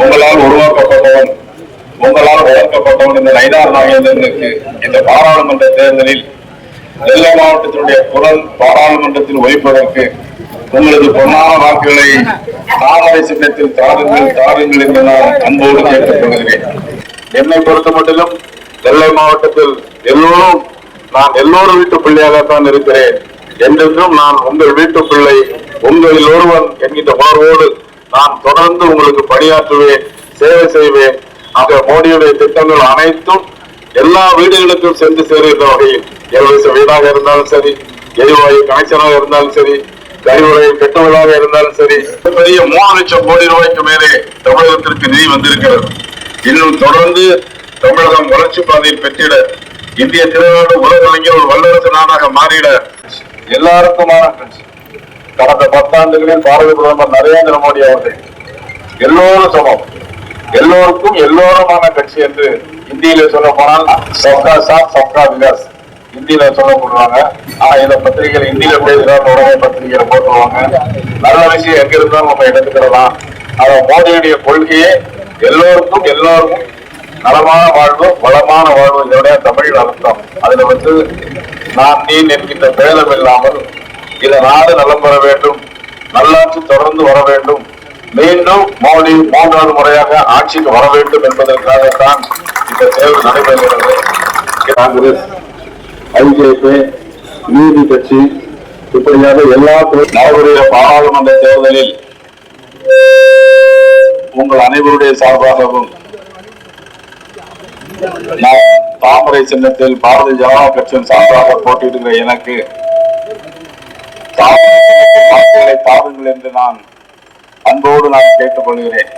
உங்களால் உருவாக்கப்பட்டவன் உங்களால் வளர்க்கப்பட்டவன் இந்த நைனார் நாகேந்திரனுக்கு இந்த பாராளுமன்ற தேர்தலில் நெல்லை மாவட்டத்தினுடைய குரல் பாராளுமன்றத்தில் ஒழிப்பதற்கு உங்களது பொன்னான வாக்குகளை தாமரை சின்னத்தில் தாருங்கள் தாருங்கள் என்று நான் அன்போடு கேட்டுக்கொள்கிறேன் என்னை பொறுத்த மட்டிலும் நெல்லை மாவட்டத்தில் எல்லோரும் நான் எல்லோரும் வீட்டு பிள்ளையாகத்தான் இருக்கிறேன். என்றென்றும் நான் உங்கள் வீட்டு பிள்ளை உங்களில் ஒருவன் என்கின்ற உணர்வோடு நான் தொடர்ந்து உங்களுக்கு பணியாற்றுவேன் சேவை செய்வேன். ஆக மோடியுடைய திட்டங்கள் அனைத்தும் எல்லா வீடுகளுக்கும் சென்று சேருகின்ற வகையில் இலவச வீடாக இருந்தாலும் சரி எரிவாயு கனெக்ஷனாக இருந்தாலும் சரி கழிவுறையில் கட்டுவதாக இருந்தாலும் சரி பெரிய மூணு லட்சம் கோடி ரூபாய்க்கு மேலே தமிழகத்திற்கு நிதி வந்திருக்கிறது. இன்னும் தொடர்ந்து தமிழகம் வளர்ச்சி பாதையில் பெற்றிட இந்திய திருநாடு உலக அளங்கிய ஒரு வல்லரசு நாடாக மாறிட எல்லாருக்குமான கடந்த பத்தாண்டுகளில் பாரத பிரதமர் நரேந்திர மோடி அவர்கள் எல்லோரும் சமம். எல்லோருக்கும் எல்லோருமான கட்சி என்று இந்தியில சொல்ல போனால் சப்கா சாத் சப்கா விகாஸ். இந்தியில சொல்லப்படுவாங்க. ஆனா இந்த பத்திரிகைகள் இந்தியில பேசுறாங்க உடனே பத்திரிகையில போட்டுருவாங்க. நல்ல விஷயம் எங்க இருந்தாலும் நம்ம எடுத்துக்கிறலாம் ஆனா மோடியுடைய கொள்கையே எல்லோருக்கும் எல்லோருக்கும் நலமான வாழ்வு வளமான வாழ்வு இதனுடைய தமிழ் அர்த்தம். அதுல வந்து நான் நீ என்கின்ற பேதம் இல்லாமல் இந்த நாடு நலம் பெற வேண்டும் நல்லாட்சி தொடர்ந்து வர வேண்டும். மீண்டும் மோடி மூன்றாவது முறையாக ஆட்சிக்கு வர வேண்டும் என்பதற்காகத்தான் இந்த தேர்வு நடைபெறுகிறது. காங்கிரஸ் ஐஜேபி நீதி கட்சி இப்படியாக எல்லா நடைபெறுகிற பாராளுமன்ற தேர்தலில் உங்கள் அனைவருடைய சார்பாகவும் நான் தாமரை சின்னத்தில் பாரதிய ஜனதா கட்சியின் சார்பாக போட்டியிடுகிற எனக்கு தாருங்கள் என்று நான் அன்போடு நான் கேட்டுக்கொள்கிறேன்.